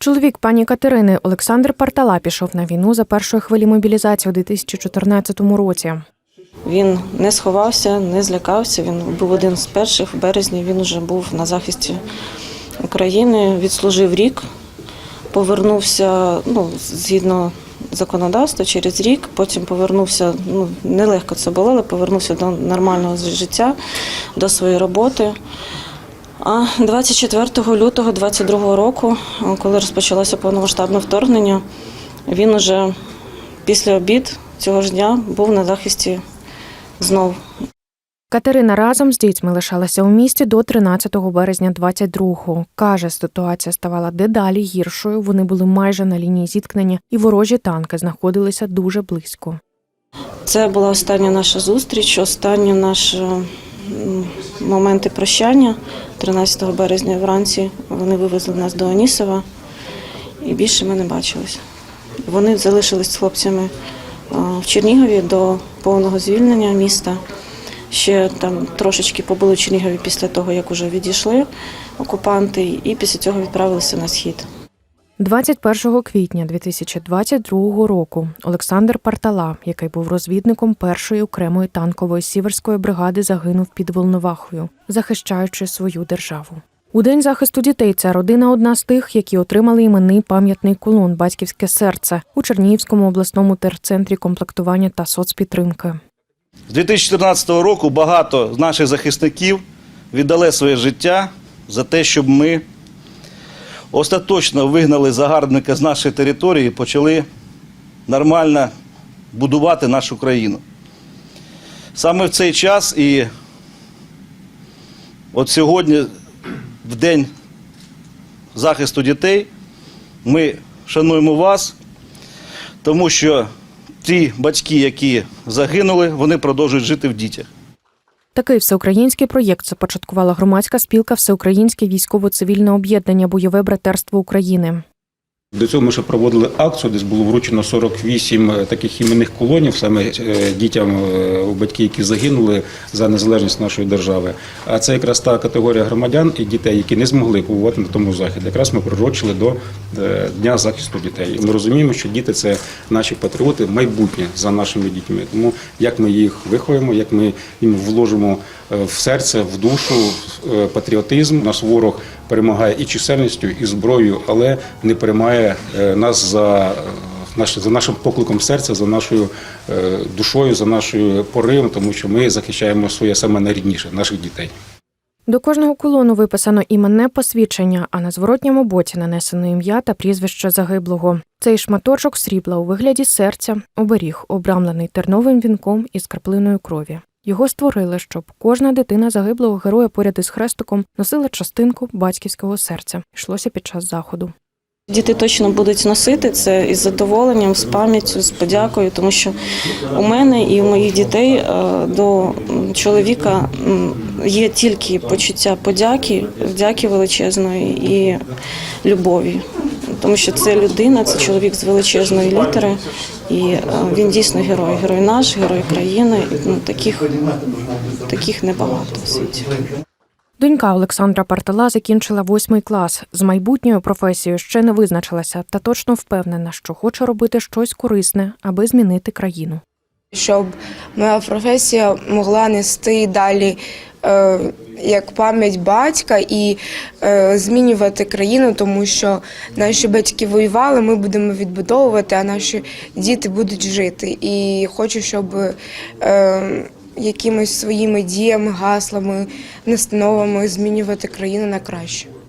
Чоловік пані Катерини Олександр Партала пішов на війну за першої хвилі мобілізації у 2014 році. Він не сховався, не злякався. Він був один з перших. В березні він вже був на захисті України, відслужив рік, повернувся ну, згідно законодавства через рік. Потім повернувся. Ну нелегко це було, але повернувся до нормального життя, до своєї роботи. А 24 лютого 22 року, коли розпочалося повномасштабне вторгнення, він уже після обід цього ж дня був на захисті знов. Катерина разом з дітьми лишалася у місті до 13 березня 22-го. Каже, ситуація ставала дедалі гіршою. Вони були майже на лінії зіткнення, і ворожі танки знаходилися дуже близько. Це була остання наша зустріч, останні наші м, моменти прощання. 13 березня вранці вони вивезли нас до Анісова і більше ми не бачились. Вони залишились з хлопцями в Чернігові до повного звільнення міста. Ще там трошечки побули в Чернігові після того, як вже відійшли окупанти, і після цього відправилися на схід. 21 квітня 2022 року Олександр Партала, який був розвідником першої окремої танкової сіверської бригади, загинув під Волновахою, захищаючи свою державу. У день захисту дітей ця родина одна з тих, які отримали іменний пам'ятний колон Батьківське серце у Чернігівському обласному терцентрі комплектування та соцпідтримки. З 2014 року багато з наших захисників віддали своє життя за те, щоб ми остаточно вигнали загарбника з нашої території і почали нормально будувати нашу країну. Саме в цей час і от сьогодні, в день захисту дітей, ми шануємо вас, тому що ті батьки, які загинули, вони продовжують жити в дітях. Такий всеукраїнський проєкт започаткувала громадська спілка Всеукраїнське військово-цивільне об'єднання Бойове братерство України. До цього ми ще проводили акцію, десь було вручено 48 таких іменних колонів, саме е, дітям е, батьки, які загинули за незалежність нашої держави. А це якраз та категорія громадян і дітей, які не змогли побувати на тому заході. Якраз ми прирочили до е, Дня захисту дітей. Ми розуміємо, що діти це наші патріоти, майбутнє за нашими дітьми. Тому як ми їх виховуємо, як ми їм вложимо е, в серце, в душу е, патріотизм. Наш ворог перемагає і чисельністю, і зброєю, але не перемагає е, нас за. За нашим покликом серця, за нашою е, душою, за нашою поривом, тому що ми захищаємо своє саме найрідніше наших дітей. До кожного колону виписано іменне посвідчення, а на зворотньому боці нанесено ім'я та прізвище загиблого. Цей шматочок срібла у вигляді серця, оберіг, обрамлений терновим вінком із краплиною крові. Його створили, щоб кожна дитина загиблого героя поряд із хрестиком носила частинку батьківського серця. Йшлося під час заходу. Діти точно будуть носити це із задоволенням, з пам'яттю, з подякою, тому що у мене і у моїх дітей е, до чоловіка є тільки почуття подяки, вдяки величезної і любові. Тому що це людина, це чоловік з величезної літери, і е, він дійсно герой. Герой наш, герой країни. Ну, таких, таких небагато в світі. Донька Олександра Партала закінчила восьмий клас. З майбутньою професією ще не визначилася та точно впевнена, що хоче робити щось корисне, аби змінити країну. щоб моя професія могла нести далі е, як пам'ять батька і е, змінювати країну, тому що наші батьки воювали, ми будемо відбудовувати, а наші діти будуть жити. І хочу, щоб е, якимись своїми діями, гаслами, настановами змінювати країну на краще.